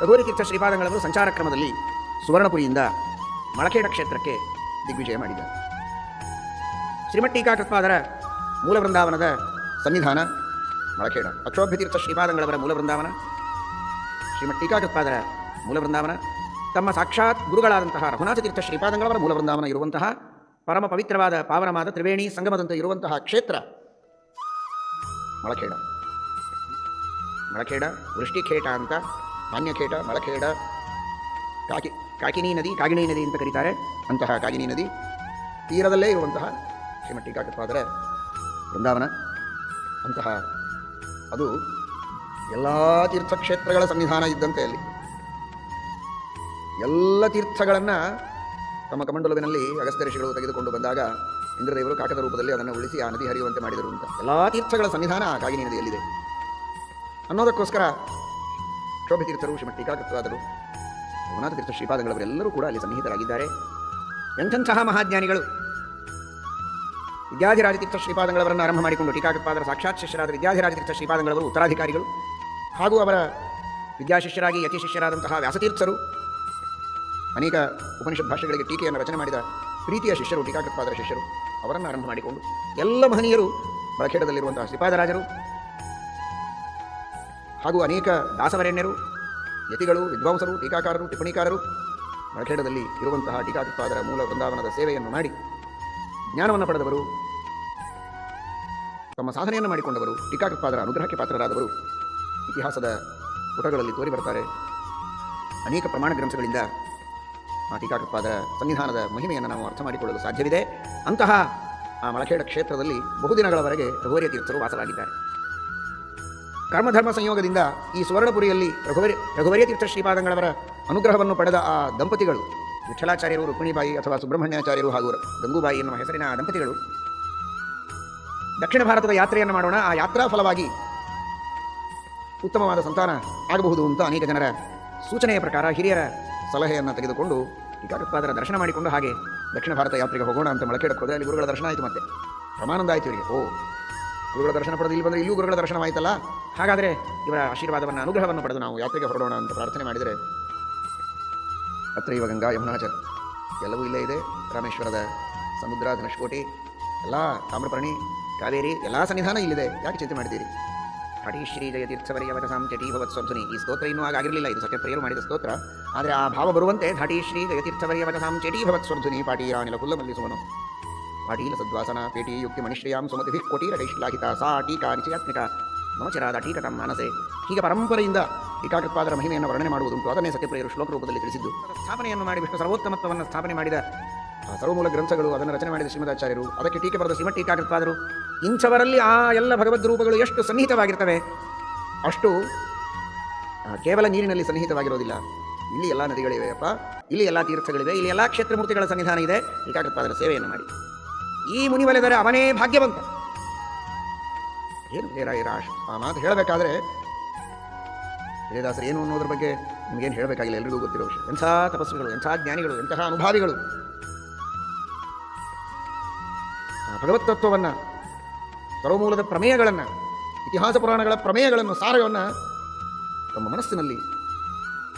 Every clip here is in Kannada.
ರಘುವರಿತೀರ್ಥ ಶ್ರೀಪಾದಂಗಳವರು ಸಂಚಾರ ಕ್ರಮದಲ್ಲಿ ಸುವರ್ಣಪುರಿಯಿಂದ ಮಳಖೇಡ ಕ್ಷೇತ್ರಕ್ಕೆ ದಿಗ್ವಿಜಯ ಮಾಡಿದ್ದಾರೆ. ಶ್ರೀಮಟ್ಟೀಕಾಕೃತ್ಪಾದರ ಮೂಲ ವೃಂದಾವನದ ಸನ್ನಿಧಾನ ಮಳಖೇಡ ಅಕ್ಷೋಭ್ಯತೀರ್ಥ ಶ್ರೀಪಾದಂಗಳವರ ಮೂಲ ಬೃಂದಾವನ ಶ್ರೀಮಟ್ಟೀಕಾಕೃತ್ಪಾದರ ಮೂಲ ಬೃಂದಾವನ ತಮ್ಮ ಸಾಕ್ಷಾತ್ ಗುರುಗಳಾದಂತಹ ರಘುನಾಥ ತೀರ್ಥ ಶ್ರೀಪಾದಂಗಳವರ ಮೂಲ ಬೃಂದಾವನ ಇರುವಂತಹ ಪರಮ ಪವಿತ್ರವಾದ ಪಾವನವಾದ ತ್ರಿವೇಣಿ ಸಂಗಮದಂತೆ ಇರುವಂತಹ ಕ್ಷೇತ್ರ ಮಳಖೇಡ ಮಳಖೇಡ ವೃಷ್ಟಿಖೇಟ ಅಂತ ಮಾನ್ಯಖೇಟ ಮಳಖೇಡ ಕಾಕಿ, ಕಾಕಿನಿ ನದಿ, ಕಾಗಿಣಿ ನದಿ ಅಂತ ಕರೀತಾರೆ. ಅಂತಹ ಕಾಗಿನಿ ನದಿ ತೀರದಲ್ಲೇ ಇರುವಂತಹ ಶ್ರೀಮಠ್ ಟೀಕಾಕೃತ್ಪಾದರ ವೃಂದಾವನ. ಅಂತಹ ಅದು ಎಲ್ಲ ತೀರ್ಥಕ್ಷೇತ್ರಗಳ ಸನ್ನಿಧಾನ ಇದ್ದಂತೆ ಅಲ್ಲಿ. ಎಲ್ಲ ತೀರ್ಥಗಳನ್ನು ತಮ್ಮ ಕಮಂಡಲವಿನಲ್ಲಿ ಅಗಸ್ತ್ಯ ಋಷಿಗಳು ತೆಗೆದುಕೊಂಡು ಬಂದಾಗ ಇಂದ್ರದೇವರು ಕಾಕದ ರೂಪದಲ್ಲಿ ಅದನ್ನು ಉಳಿಸಿ ಆ ನದಿ ಹರಿಯುವಂತೆ ಮಾಡಿದರು ಅಂತ. ಎಲ್ಲ ತೀರ್ಥಗಳ ಸನ್ನಿಧಾನ ಕಾಗಿನಿ ನದಿಯಲ್ಲಿದೆ. ಅನ್ನೋದಕ್ಕೋಸ್ಕರ ಕ್ಷೋಭತೀರ್ಥರು ಶ್ರೀಮಠ ಟೀಕಾಕೃತವಾದರು ರಘುನಾಥ ತೀರ್ಥ ಶ್ರೀಪಾದಗಳವರೆಲ್ಲರೂ ಕೂಡ ಅಲ್ಲಿ ಸನ್ನಿಹಿತರಾಗಿದ್ದಾರೆ. ಎಂಥಂತಹ ಮಹಾಜ್ಞಾನಿಗಳು? ವಿದ್ಯಾಧಿರಾಜತೀರ್ಥ ಶ್ರೀಪಾದಂಗಳವರನ್ನು ಆರಂಭ ಮಾಡಿಕೊಂಡು ಟೀಕಾಕೃತ್ಪಾದರ ಸಾಕ್ಷಾತ್ ಶಿಷ್ಯರಾದ ವಿದ್ಯಾಧಿರಾಜತೀರ್ಥ ಶ್ರೀಪಾದಂಗಳವರು ಉತ್ತರಾಧಿಕಾರಿಗಳು. ಹಾಗೂ ಅವರ ವಿದ್ಯಾಶಿಷ್ಯರಾಗಿ ಯತಿ ಶಿಷ್ಯರಾದಂತಹ ವ್ಯಾಸತೀರ್ಥರು. ಅನೇಕ ಉಪನಿಷತ್ ಭಾಷೆಗಳಿಗೆ ಟೀಕೆಯನ್ನು ರಚನೆ ಮಾಡಿದ ಪ್ರೀತಿಯ ಶಿಷ್ಯರು ಟೀಕಾಕೃತ್ಪಾದರ ಶಿಷ್ಯರು ಅವರನ್ನು ಆರಂಭ ಮಾಡಿಕೊಂಡು ಎಲ್ಲ ಮಹನೀಯರು ಬಳಖೇಡದಲ್ಲಿರುವಂತಹ ಶ್ರೀಪಾದರಾಜರು ಹಾಗೂ ಅನೇಕ ದಾಸವರೇಣ್ಯರು, ಯತಿಗಳು, ವಿದ್ವಾಂಸರು, ಟೀಕಾಕಾರರು, ಟಿಪ್ಪಣಿಕಾರರು ಬಳಖೇಡದಲ್ಲಿ ಇರುವಂತಹ ಟೀಕಾಕೃತ್ಪಾದರ ಮೂಲ ವೃಂದಾವನದ ಸೇವೆಯನ್ನು ಮಾಡಿ ಜ್ಞಾನವನ್ನು ಪಡೆದವರು, ತಮ್ಮ ಸಾಧನೆಯನ್ನು ಮಾಡಿಕೊಂಡವರು ಟೀಕಾಕೃತ್ಪಾದರ ಅನುಗ್ರಹಕ್ಕೆ ಪಾತ್ರರಾದವರು ಇತಿಹಾಸದ ಪುಟಗಳಲ್ಲಿ ತೋರಿ ಬರ್ತಾರೆ. ಅನೇಕ ಪ್ರಮಾಣ ಗ್ರಂಥಗಳಿಂದ ಆ ಟೀಕಾಕೃತ್ಪಾದರ ಸಂವಿಧಾನದ ಮಹಿಮೆಯನ್ನು ನಾವು ಅರ್ಥ ಮಾಡಿಕೊಳ್ಳಲು ಸಾಧ್ಯವಿದೆ. ಅಂತಹ ಆ ಮಳಖೇಡ ಕ್ಷೇತ್ರದಲ್ಲಿ ಬಹುದಿನಗಳವರೆಗೆ ರಘುವರ್ಯ ತೀರ್ಥರು ವಾಸವಾಗಿದ್ದಾರೆ ಕರ್ಮಧರ್ಮ ಸಂಯೋಗದಿಂದ ಈ ಸುವರ್ಣಪುರಿಯಲ್ಲಿ ರಘುವರಿ, ರಘುವರಿಯ ತೀರ್ಥ ಶ್ರೀಪಾದಂಗಳವರ ಅನುಗ್ರಹವನ್ನು ಪಡೆದ ಆ ದಂಪತಿಗಳು ವಿಠಲಾಚಾರ್ಯರು ರುಕ್ಮಿಣಿಬಾಯಿ ಅಥವಾ ಸುಬ್ರಹ್ಮಣ್ಯಾಚಾರ್ಯರು ಹಾಗೂ ಗಂಗೂಬಾಯಿ ಎನ್ನುವ ಹೆಸರಿನ ಆ ದಂಪತಿಗಳು. ದಕ್ಷಿಣ ಭಾರತದ ಯಾತ್ರೆಯನ್ನು ಮಾಡೋಣ. ಆ ಯಾತ್ರಾ ಫಲವಾಗಿ ಉತ್ತಮವಾದ ಸಂತಾನ ಆಗಬಹುದು ಅಂತ ಅನೇಕ ಜನರ ಸೂಚನೆಯ ಪ್ರಕಾರ ಹಿರಿಯರ ಸಲಹೆಯನ್ನು ತೆಗೆದುಕೊಂಡು ಟೀಕಾಕೃತ್ಪಾದರ ದರ್ಶನ ಮಾಡಿಕೊಂಡು ಹಾಗೆ ದಕ್ಷಿಣ ಭಾರತ ಯಾತ್ರೆಗೆ ಹೋಗೋಣ ಅಂತ ಮೊಳಕೆಡಕ್ಕೆ ಹೋದೆ. ಅಲ್ಲಿ ಗುರುಗಳ ದರ್ಶನ ಆಯಿತು ಮತ್ತೆ. ಪ್ರಮಾನಂದ ಆಯಿತು ಇವರಿಗೆ. ಓ, ಗುರುಗಳ ದರ್ಶನ ಪಡೆದು ಇಲ್ಲಿ ಬಂದರೆ ಇಲ್ಲೂ ಗುರುಗಳ ದರ್ಶನವಾಯಿತಲ್ಲ? ಹಾಗಾದರೆ ಇವರ ಆಶೀರ್ವಾದವನ್ನು, ಅನುಗ್ರಹವನ್ನು ಪಡೆದು ನಾವು ಯಾತ್ರೆಗೆ ಹೊರಡೋಣ ಅಂತ ಪ್ರಾರ್ಥನೆ ಮಾಡಿದರೆ ಅತ್ರೈವ ಗಂಗಾ ಯಮುನಾಚರ ಎಲ್ಲವೂ ಇಲ್ಲೇ ಇದೆ. ರಾಮೇಶ್ವರದ ಸಮುದ್ರ, ಧನುಷ್ಕೋಟಿ, ಎಲ್ಲ ತಾಮ್ರಪರ್ಣಿ, ಕಾವೇರಿ, ಎಲ್ಲ ಸನ್ನಿಧಾನ ಇಲ್ಲಿದೆ. ಯಾಕೆ ಚಿಂತೆ ಮಾಡಿದ್ದೀರಿ ಹಠಿ ಶ್ರೀ ಜಯತೀರ್ಥವರಿಯವರ ಚಟಿ ಭವತ್ ಸ್ವಧ್ವನಿ. ಈ ಸ್ತೋತ್ರ ಇನ್ನೂ ಆಗಿರಲಿಲ್ಲ. ಇದು ಸತ್ಯಪ್ರಿಯರು ಮಾಡಿದ ಸ್ತೋತ್ರ. ಆದರೆ ಆ ಭಾವ ಬರುವಂತೆ ಧಾಟಿ ಶ್ರೀ ಜಯತೀರ್ಥವರಿಯವರ ಚಟಿ ಭವತ್ ಸ್ವರ್ಧುನಿ ಪಾಟೀರಾನಿಲ ಕುಲ್ಲ ಮಲ್ಲಿಸುವನು. ಪಾಟೀಲ ಸದ್ವಾಸನ, ಪೇಟಿ, ಯುಕ್ತಿ, ಮಣಿಶ್ರಿಯಾಂ ಕೋಟಿ ಕೋಟಿರೈಶ್ಲಾಹಿತ ಸಾ, ಟೀಕಾ, ನಿಚಯಾತ್ಮಿಕ. ನಮಚರಾದ ಟೀಕಟಂ ಮಾನಸೆ. ಹೀಗೆ ಪರಂಪರೆಯಿಂದ ಟೀಕಾಕೃತ್ಪಾದರ ಮಹಿಮೆಯನ್ನು ವರ್ಣನೆ ಮಾಡುವುದುಂಟು. ಅದನ್ನೇ ಸತ್ಯಪ್ರಿಯರು ಶ್ಲೋಕ ರೂಪದಲ್ಲಿ ತಿಳಿಸಿದ್ದು. ಸ್ಥಾಪನೆಯನ್ನು ಮಾಡಿ ವಿಷ್ಣು ಸರ್ವೋತ್ತಮತ್ವವನ್ನು ಸ್ಥಾಪನೆ ಮಾಡಿದ ಸರ್ವಮೂಲ ಗ್ರಂಥಗಳು ಅದನ್ನು ರಚನೆ ಮಾಡಿದ ಶ್ರೀಮದಾಚಾರ್ಯರು. ಅದಕ್ಕೆ ಟೀಕೆ ಬರೆದ ಶ್ರೀಮಠ ಟೀಕಾಕೃತ್ಪಾದರು ಇಂಥವರಲ್ಲಿ ಆ ಎಲ್ಲ ಭಗವದ್ ರೂಪಗಳು ಎಷ್ಟು ಸನ್ನಿಹಿತವಾಗಿರ್ತವೆ? ಅಷ್ಟು ಕೇವಲ ನೀರಿನಲ್ಲಿ ಸನ್ನಿಹಿತವಾಗಿರೋದಿಲ್ಲ. ಇಲ್ಲಿ ಎಲ್ಲ ನದಿಗಳಿವೆಯಪ್ಪ ಇಲ್ಲಿ ಎಲ್ಲ ತೀರ್ಥಗಳಿವೆ. ಇಲ್ಲಿ ಎಲ್ಲ ಕ್ಷೇತ್ರಮೂರ್ತಿಗಳ ಸನ್ನಿಧಾನ ಇದೆ. ಟೀಕಾಕೃತ್ಪಾದರ ಸೇವೆಯನ್ನು ಮಾಡಿ. ಈ ಮುನಿವಲೆದರೆ ಅವನೇ ಭಾಗ್ಯವಂತ. ಏನು ಹೇರ ಇರ ಆ ಮಾತು ಹೇಳಬೇಕಾದ್ರೆ ವೇದಾಸರು ಏನು ಅನ್ನೋದ್ರ ಬಗ್ಗೆ ನಿಮಗೇನು ಹೇಳಬೇಕಾಗಿಲ್ಲ, ಎಲ್ರಿಗೂ ಗೊತ್ತಿರೋ ವಿಷಯ. ಎಂಥ ತಪಸ್ವಿಗಳು ಎಂಥ ಜ್ಞಾನಿಗಳು, ಎಂತಹ ಅನುಭಾವಿಗಳು. ಭಗವತ್ ತತ್ವವನ್ನು, ಸರ್ವಮೂಲದ ಪ್ರಮೇಯಗಳನ್ನು, ಇತಿಹಾಸ ಪುರಾಣಗಳ ಪ್ರಮೇಯಗಳನ್ನು ಸಾರವನ್ನು ತಮ್ಮ ಮನಸ್ಸಿನಲ್ಲಿ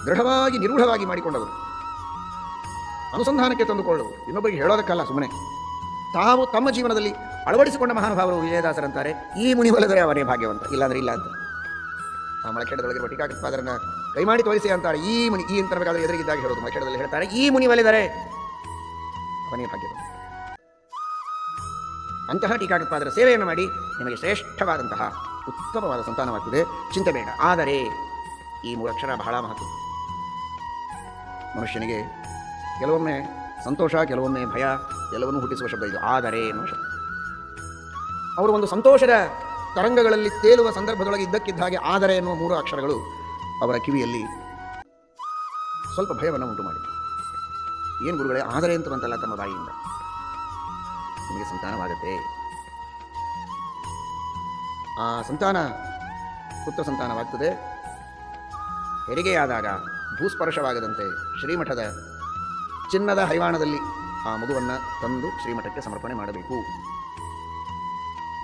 ದೃಢವಾಗಿ, ನಿರೂಢವಾಗಿ ಮಾಡಿಕೊಂಡವರು. ಅನುಸಂಧಾನಕ್ಕೆ ತಂದುಕೊಳ್ಳುವರು. ಇನ್ನೊಬ್ಬರಿಗೆ ಹೇಳೋದಕ್ಕಲ್ಲ, ಸುಮ್ಮನೆ. ತಾವು ತಮ್ಮ ಜೀವನದಲ್ಲಿ ಅಳವಡಿಸಿಕೊಂಡ ಮಹಾನುಭಾವರು ವಿಜಯದಾಸರಂತಾರೆ. ಈ ಮುನಿ ಒಲೆದರೆ ಅವನೇ ಭಾಗ್ಯವಂತ. ಇಲ್ಲಾಂದ್ರೆ ಇಲ್ಲ ಅಂತ. ಆ ಮಳಖೇಡದೊಳಗಿರುವ ಟೀಕಾಕೃತ್ಪಾದರನ್ನ ಕೈ ಮಾಡಿ ತೋರಿಸಿ ಅಂತಾರೆ. ಈ ಮುನಿ, ಈ ಅಂತ ಬೇಕಾದ್ರೆ ಎದುರಿಗಿದ್ದಾಗ ಹೇಳೋದು ಮಳಕೆಡದಲ್ಲಿ ಹೇಳ್ತಾರೆ. ಈ ಮುನಿ ಒಲೆದರೆ ಅವನೇ ಭಾಗ್ಯವಂತ. ಅಂತಹ ಟೀಕಾಕೃತ್ಪಾದರ ಸೇವೆಯನ್ನು ಮಾಡಿ ನಿಮಗೆ ಶ್ರೇಷ್ಠವಾದಂತಹ ಉತ್ತಮವಾದ ಸಂತಾನವಾಗ್ತದೆ. ಚಿಂತೆ ಬೇಡ. ಆದರೆ ಈ ಮೂರಕ್ಷರ ಬಹಳ ಮಹತ್ವ. ಮನುಷ್ಯನಿಗೆ ಕೆಲವೊಮ್ಮೆ ಸಂತೋಷ, ಕೆಲವೊಮ್ಮೆ ಭಯ ಎಲ್ಲವನ್ನೂ ಹುಟ್ಟಿಸುವ ಶಬ್ದ ಇದು. ಆದರೆ ಎನ್ನುವ ಶಬ್ದ. ಅವರು ಒಂದು ಸಂತೋಷದ ತರಂಗಗಳಲ್ಲಿ ತೇಲುವ ಸಂದರ್ಭದೊಳಗೆ ಇದ್ದಕ್ಕಿದ್ದ ಹಾಗೆ ಆದರೆ ಎನ್ನುವ ಮೂರು ಅಕ್ಷರಗಳು ಅವರ ಕಿವಿಯಲ್ಲಿ ಸ್ವಲ್ಪ ಭಯವನ್ನು ಉಂಟು ಮಾಡಿತು ಏನು ಗುರುಗಳೇ, ಆದರೆ ಅಂತ ಬಂತಲ್ಲ ತಮ್ಮ ಬಾಯಿಯಿಂದ. ನಿಮಗೆ ಸಂತಾನವಾಗತ್ತೆ. ಆ ಸಂತಾನ ಪುತ್ರ ಸಂತಾನವಾಗ್ತದೆ. ಹೆರಿಗೆಯಾದಾಗ ಭೂಸ್ಪರ್ಶವಾಗದಂತೆ ಶ್ರೀಮಠದ ಚಿನ್ನದ ಹೈವಾಣದಲ್ಲಿ ಆ ಮಗುವನ್ನು ತಂದು ಶ್ರೀಮಠಕ್ಕೆ ಸಮರ್ಪಣೆ ಮಾಡಬೇಕು.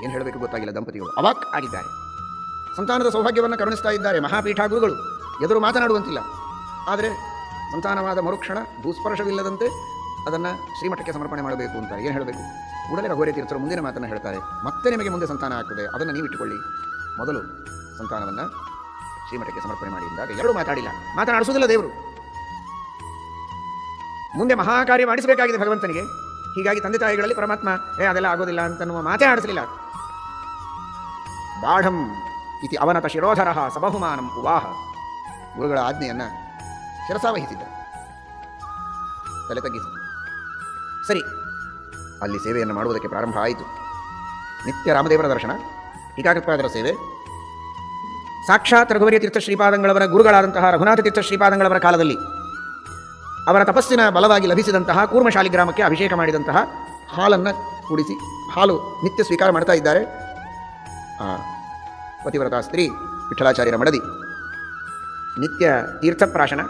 ಏನು ಹೇಳಬೇಕು ಗೊತ್ತಾಗಿಲ್ಲ ದಂಪತಿಗಳು. ಅವಾಕ್ ಆಗಿದ್ದಾರೆ. ಸಂತಾನದ ಸೌಭಾಗ್ಯವನ್ನು ಕರುಣಿಸ್ತಾ ಇದ್ದಾರೆ ಮಹಾಪೀಠ ಗುರುಗಳು ಎದುರು ಮಾತನಾಡುವಂತಿಲ್ಲ. ಆದರೆ ಸಂತಾನವಾದ ಮರುಕ್ಷಣ ಭೂಸ್ಪರ್ಶವಿಲ್ಲದಂತೆ ಅದನ್ನು ಶ್ರೀಮಠಕ್ಕೆ ಸಮರ್ಪಣೆ ಮಾಡಬೇಕು ಅಂತ ಏನು ಹೇಳಬೇಕು? ಕೂಡಲೇ ರಘುವರಿ ತೀರ್ಥರು ಮುಂದಿನ ಮಾತನ್ನು ಹೇಳ್ತಾರೆ. ಮತ್ತೆ ನಿಮಗೆ ಮುಂದೆ ಸಂತಾನ ಆಗ್ತದೆ. ಅದನ್ನು ನೀವು ಇಟ್ಟುಕೊಳ್ಳಿ. ಮೊದಲು ಸಂತಾನವನ್ನು ಶ್ರೀಮಠಕ್ಕೆ ಸಮರ್ಪಣೆ ಮಾಡಿ ಎಂದಾಗ ಎರಡು ಮಾತಾಡಿಲ್ಲ. ಮಾತನಾಡಿಸುವುದಿಲ್ಲ ದೇವರು. ಮುಂದೆ ಮಹಾಕಾರ್ಯ ಮಾಡಿಸಬೇಕಾಗಿದೆ ಭಗವಂತನಿಗೆ. ಹೀಗಾಗಿ ತಂದೆ ತಾಯಿಗಳಲ್ಲಿ ಪರಮಾತ್ಮ, ಏ, ಅದೆಲ್ಲ ಆಗೋದಿಲ್ಲ ಅಂತನ್ನುವ ಮಾತೇ ಆಡಿಸಲಿಲ್ಲ. ಬಾಢಂ ಇತಿ ಅವನತ ಶಿರೋಧರ ಸಬಹುಮಾನಂ ಉವಾಹ. ಗುರುಗಳ ಆಜ್ಞೆಯನ್ನು ಶಿರಸಾವಹಿಸಿದ್ದ ತಲೆ ತಗ್ಗಿಸ. ಸರಿ, ಅಲ್ಲಿ ಸೇವೆಯನ್ನು ಮಾಡುವುದಕ್ಕೆ ಪ್ರಾರಂಭ ಆಯಿತು. ನಿತ್ಯ ರಾಮದೇವರ ದರ್ಶನ, ಟೀಕಾಕೃತ್ಪಾದರ ಸೇವೆ, ಸಾಕ್ಷಾತ್ ರಘುವರಿಯ ತೀರ್ಥ ಶ್ರೀಪಾದಂಗಳವರ ಗುರುಗಳಾದಂತಹ ರಘುನಾಥ ತೀರ್ಥ ಶ್ರೀಪಾದಂಗಳವರ ಕಾಲದಲ್ಲಿ. ಅವರ ತಪಸ್ಸಿನ ಬಲವಾಗಿ ಲಭಿಸಿದಂತಹ ಕೂರ್ಮಶಾಲಿ ಗ್ರಾಮಕ್ಕೆ ಅಭಿಷೇಕ ಮಾಡಿದಂತಹ ಹಾಲನ್ನು ಕುಡಿಸಿ, ಹಾಲು ನಿತ್ಯ ಸ್ವೀಕಾರ ಮಾಡ್ತಾ ಇದ್ದಾರೆ. ಪತಿವ್ರತ ಸ್ತ್ರೀ ವಿಠಲಾಚಾರ್ಯರ ಮಡದಿ. ನಿತ್ಯ ತೀರ್ಥಪ್ರಾಶನ,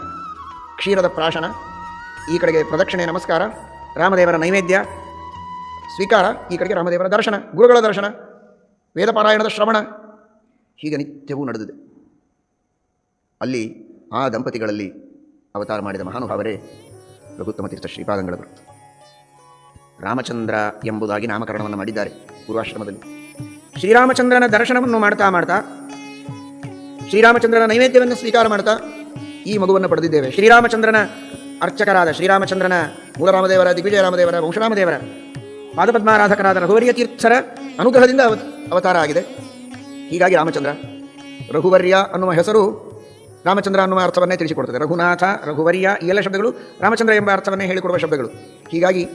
ಕ್ಷೀರದ ಪ್ರಾಶನ, ಈ ಕಡೆಗೆ ಪ್ರದಕ್ಷಿಣೆ ನಮಸ್ಕಾರ, ರಾಮದೇವರ ನೈವೇದ್ಯ, ಸ್ವೀಕಾರ, ಈ ಕಡೆಗೆ ರಾಮದೇವರ ದರ್ಶನ, ಗುರುಗಳ ದರ್ಶನ, ವೇದಪಾರಾಯಣದ ಶ್ರವಣ, ಹೀಗೆ ನಿತ್ಯವೂ ನಡೆದಿದೆ. ಅಲ್ಲಿ ಆ ದಂಪತಿಗಳಲ್ಲಿ ಅವತಾರ ಮಾಡಿದ ಮಹಾನುಭಾವರೇ ರಘುತ್ತಮ ತೀರ್ಥ ಶ್ರೀಪಾದಂಗಳವರು. ರಾಮಚಂದ್ರ ಎಂಬುದಾಗಿ ನಾಮಕರಣವನ್ನು ಮಾಡಿದ್ದಾರೆ ಪೂರ್ವಾಶ್ರಮದಲ್ಲಿ. ಶ್ರೀರಾಮಚಂದ್ರನ ದರ್ಶನವನ್ನು ಮಾಡ್ತಾ ಮಾಡ್ತಾ, ಶ್ರೀರಾಮಚಂದ್ರನ ನೈವೇದ್ಯವನ್ನು ಸ್ವೀಕಾರ ಮಾಡ್ತಾ ಈ ಮಗುವನ್ನು ಪಡೆದಿದ್ದೇವೆ. ಶ್ರೀರಾಮಚಂದ್ರನ ಅರ್ಚಕರಾದ ಶ್ರೀರಾಮಚಂದ್ರನ ಮೂಲರಾಮದೇವರ ದಿಗ್ವಿಜಯ ರಾಮದೇವರ ವಂಶರಾಮದೇವರ, ಪಾದಪದ್ಮಾರಾಧಕರಾದ ರಘುವರಿಯ ತೀರ್ಥರ ಅನುಗ್ರಹದಿಂದ ಅವತಾರ ಆಗಿದೆ. ಹೀಗಾಗಿ ರಾಮಚಂದ್ರ, ರಘುವರ್ಯ ಅನ್ನುವ ಹೆಸರು ರಾಮಚಂದ್ರ ಅನ್ನುವ ಅರ್ಥವನ್ನೇ ತಿಳಿಸಿಕೊಡ್ತದೆ. ರಘುನಾಥ, ರಘುವರಿಯ ಈ ಎಲ್ಲ ಶಬ್ದಗಳು ರಾಮಚಂದ್ರ ಎಂಬ ಅರ್ಥವನ್ನೇ ಹೇಳಿಕೊಡುವ ಶಬ್ದಗಳು. ಹೀಗಾಗಿ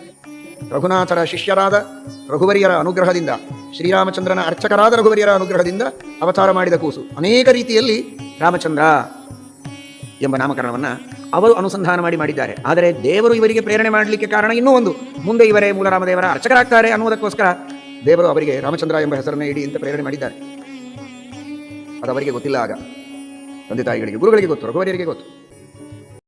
ರಘುನಾಥರ ಶಿಷ್ಯರಾದ ರಘುವರಿಯರ ಅನುಗ್ರಹದಿಂದ, ಶ್ರೀರಾಮಚಂದ್ರನ ಅರ್ಚಕರಾದ ರಘುವರಿಯರ ಅನುಗ್ರಹದಿಂದ ಅವತಾರ ಮಾಡಿದ ಕೂಸು. ಅನೇಕ ರೀತಿಯಲ್ಲಿ ರಾಮಚಂದ್ರ ಎಂಬ ನಾಮಕರಣವನ್ನು ಅವರು ಅನುಸಂಧಾನ ಮಾಡಿ ಮಾಡಿದ್ದಾರೆ. ಆದರೆ ದೇವರು ಇವರಿಗೆ ಪ್ರೇರಣೆ ಮಾಡಲಿಕ್ಕೆ ಕಾರಣ ಇನ್ನೂ ಒಂದು. ಮುಂದೆ ಇವರೇ ಮೂಲರಾಮದೇವರ ಅರ್ಚಕರಾಗ್ತಾರೆ ಅನ್ನುವುದಕ್ಕೋಸ್ಕರ ದೇವರು ಅವರಿಗೆ ರಾಮಚಂದ್ರ ಎಂಬ ಹೆಸರನ್ನು ಇಡಿ ಅಂತ ಪ್ರೇರಣೆ ಮಾಡಿದ್ದಾರೆ. ಅದು ಅವರಿಗೆ ಗೊತ್ತಿಲ್ಲ ಆಗ. ತಂದೆ ತಾಯಿಗಳಿಗೆ ಗುರುಗಳಿಗೆ ಗೊತ್ತು ರಘುವರಿಯರಿಗೆ ಗೊತ್ತು.